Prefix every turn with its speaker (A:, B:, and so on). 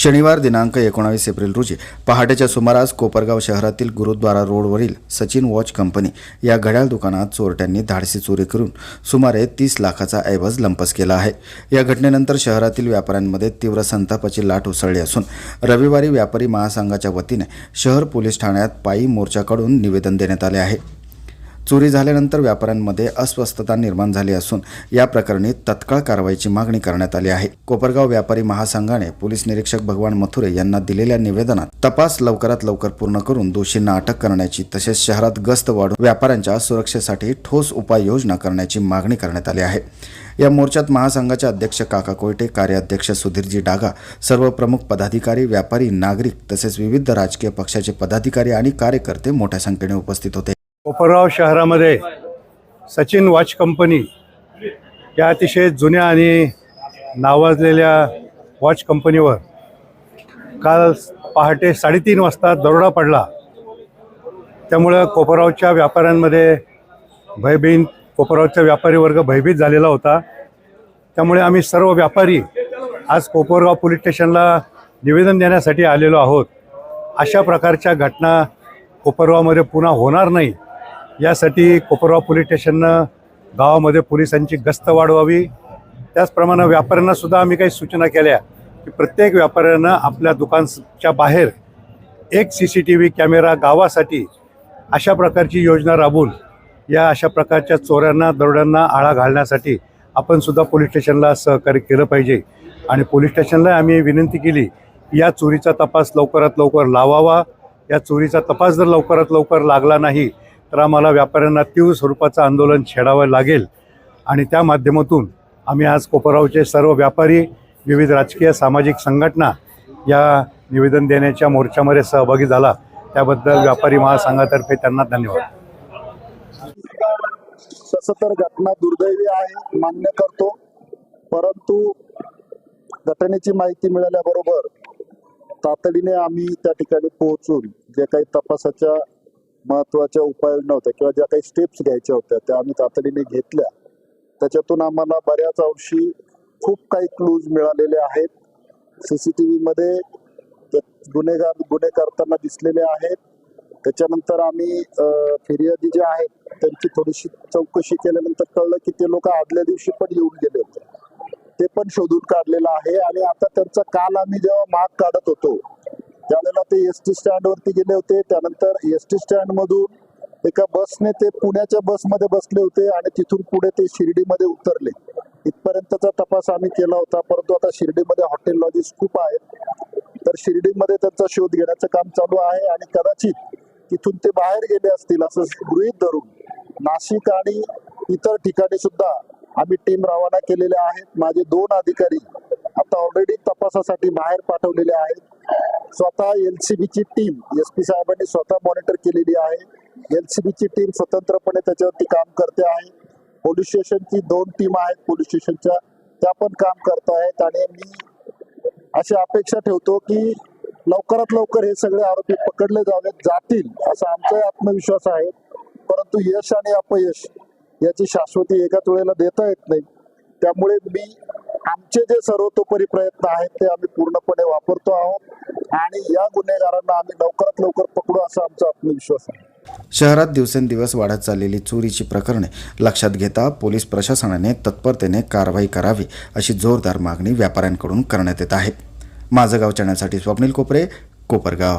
A: शनिवार दिनांक एकोणावीस एप्रिल रोजी पहाटेच्या सुमारास कोपरगाव शहरातील गुरुद्वारा रोडवरील सचिन वॉच कंपनी या घड्याळ दुकानात चोरट्यांनी धाडसी चोरी करून सुमारे तीस लाखाचा ऐवज लंपस केला आहे. या घटनेनंतर शहरातील व्यापाऱ्यांमध्ये तीव्र संतापाची लाट उसळली असून रविवारी व्यापारी महासंघाच्या वतीने शहर पोलीस ठाण्यात पायी मोर्चाकडून निवेदन देण्यात आले आहे. चोरी झाल्यानंतर व्यापाऱ्यांमध्ये अस्वस्थता निर्माण झाली असून या प्रकरणी तत्काळ कारवाईची मागणी करण्यात आली आहे. कोपरगाव व्यापारी महासंघाने पोलीस निरीक्षक भगवान मथुरे यांना दिलेल्या निवेदनात तपास लवकरात लवकर पूर्ण करून दोषींना अटक करण्याची तसेच शहरात गस्त वाढून व्यापाऱ्यांच्या सुरक्षेसाठी ठोस उपाययोजना करण्याची मागणी करण्यात आली आहे. या मोर्चात महासंघाचे अध्यक्ष काका कोयटे कार्याध्यक्ष सुधीरजी डागा सर्व प्रमुख पदाधिकारी व्यापारी नागरिक तसेच विविध राजकीय पक्षाचे पदाधिकारी आणि कार्यकर्ते मोठ्या संख्येने उपस्थित होते.
B: कोपरगाव शहरामध्ये सचिन वॉच कंपनी या अतिशय जुन्या आणि नावाजलेल्या वॉच कंपनीवर काल पहाटे साडेतीन वाजता दरोडा पडला. त्यामुळं कोपरगावच्या व्यापाऱ्यांमध्ये भयभीत कोपरगावचा व्यापारी वर्ग भयभीत झालेला होता. त्यामुळे आम्ही सर्व व्यापारी आज कोपरगाव पोलीस स्टेशनला निवेदन देण्यासाठी आलेलो आहोत. अशा प्रकारच्या घटना कोपरगावमध्ये पुन्हा होणार नाही. यासाठी कोपरगाव पोलीस स्टेशननं गावामध्ये पोलिसांची गस्त वाढवावी. त्याचप्रमाणे व्यापाऱ्यांना सुद्धा आम्ही काही सूचना केल्या की प्रत्येक व्यापाऱ्यानं आपल्या दुकानच्या बाहेर एक C C T V camera गावासाठी अशा प्रकारची योजना राबवून या अशा प्रकारच्या चोऱ्यांना दरोड्यांना आळा घालण्यासाठी आपण सुद्धा पोलीस स्टेशनला सहकार्य केलं पाहिजे. आणि पोलीस स्टेशनला आम्ही विनंती केली या चोरीचा तपास लवकरात लवकर लावावा. या चोरीचा तपास जर लवकरात लवकर लागला नाही तर आम्हाला व्यापाऱ्यांना तीव्र स्वरूपाचं आंदोलन छेडावं लागेल. आणि त्या माध्यमातून आम्ही आज कोपरावचे सर्व व्यापारी विविध राजकीय सामाजिक संघटना या निवेदन देण्याच्या मोर्चामध्ये सहभागी झाला. त्याबद्दल व्यापारी महासंघातर्फे त्यांना धन्यवाद.
C: तसं तर घटना दुर्दैवी आहे मान्य करतो. परंतु घटनेची माहिती मिळाल्याबरोबर तातडीने आम्ही त्या ठिकाणी पोहोचून जे काही तपासाच्या महत्त्वाच्या उपाययोजना होत्या किंवा ज्या काही स्टेप्स घ्यायच्या होत्या त्या आम्ही तातडीने घेतल्या. त्याच्यातून आम्हाला बऱ्याच अंशी खूप काही क्लूज मिळालेले आहेत. सी सी टी व्हीमध्ये गुन्हेगार गुन्हे करताना दिसलेले आहेत. त्याच्यानंतर आम्ही फिर्यादी जे आहेत त्यांची थोडीशी चौकशी केल्यानंतर कळलं की ते लोक आदल्या दिवशी पण येऊन गेले होते. ते पण शोधून काढलेलं आहे आणि आता त्यांचा काल आम्ही जेव्हा माग काढत होतो त्यावेळेला ते एस टी स्टँड वरती गेले होते. त्यानंतर एस टी स्टँड मधून एका बसने ते पुण्याच्या बसमध्ये बसले होते आणि तिथून पुढे ते शिर्डीमध्ये उतरले. इथपर्यंतचा तपास आम्ही केला होता. परंतु आता शिर्डीमध्ये हॉटेल लॉजेस खूप आहेत. तर शिर्डीमध्ये त्यांचा शोध घेण्याचं काम चालू आहे आणि कदाचित तिथून ते बाहेर गेले असतील असं गृहीत धरून नाशिक आणि इतर ठिकाणी सुद्धा आम्ही टीम रवाना केलेल्या आहेत. माझे दोन अधिकारी आता ऑलरेडी तपासासाठी बाहेर पाठवलेले आहेत. स्वतः एलसीबीची टीम एस पी साहेबांनी स्वतः मॉनिटर केलेली आहे. एलसीबीची टीम स्वतंत्रपणे त्याच्यावरती काम करते आहे. पोलीस स्टेशनची दोन टीम आहेत पोलीस स्टेशनच्या त्या पण काम करत आहेत आणि मी अशी अपेक्षा ठेवतो की लवकरात लवकर हे सगळे आरोपी पकडले जावेत जातील असा आमचा आत्मविश्वास आहे. परंतु यश आणि अपयश याची शाश्वती एकाच वेळेला देता येत नाही. त्यामुळे मी आमचे जे सर्वतोपरी प्रयत्न आहेत ते आम्ही पूर्णपणे वापरतो आहोत. आणि या गुन्हेगारांना आम्ही लवकरात लवकर पकडू असा आमचा आत्मविश्वास आहे.
A: शहरात दिवसेंदिवस वाढत चाललेली चोरीची प्रकरणे लक्षात घेता पोलीस प्रशासनाने तत्परतेने कारवाई करावी अशी जोरदार मागणी व्यापाऱ्यांकडून करण्यात येत आहे. माझं गाव चॅनलसाठी स्वप्नील कोपरे कोपरगाव.